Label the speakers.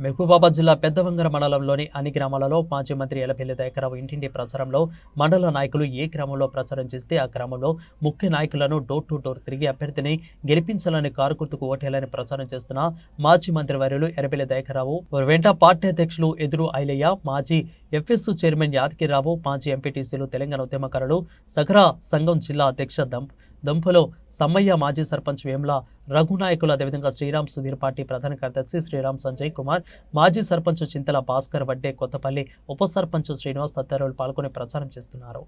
Speaker 1: మహబూబాబాద్ జిల్లా పెద్దవంగర మండలంలోని అన్ని గ్రామాలలో మాజీ మంత్రి ఎలపల్లి దయకరావు ఇంటింటి ప్రచారంలో మండల నాయకులు ఏ గ్రామంలో ప్రచారం చేస్తే ఆ గ్రామంలో ముఖ్య నాయకులను డోర్ టు డోర్ తిరిగి అభ్యర్థిని గెలిపించాలని కారు గుర్తుకు ఓటేయాలని ప్రచారం చేస్తున్న మాజీ మంత్రి వర్యులు ఎరపల్లి దయకరావు వెంట పార్టీ అధ్యక్షులు ఎదురు ఐలయ్య మాజీ ఎఫ్ఎస్ చైర్మన్ యాదగిరిరావు మాజీ ఎంపీటీసీలు తెలంగాణ ఉద్యమకారులు సగరా సంఘం జిల్లా అధ్యక్ష దంప్ దంపలో సమ్మయ్య మాజీ సర్పంచ్ వేముల రఘునాయకులు అదేవిధంగా శ్రీరామ్ సుధీర్ పార్టీ ప్రధాన కార్యదర్శి శ్రీరామ్ సంజయ్ కుమార్ మాజీ సర్పంచ్ చింతల భాస్కర్ వడ్డే కొత్తపల్లి ఉప సర్పంచ్ శ్రీనివాస్ తదితరులు పాల్గొని ప్రచారం చేస్తున్నారు.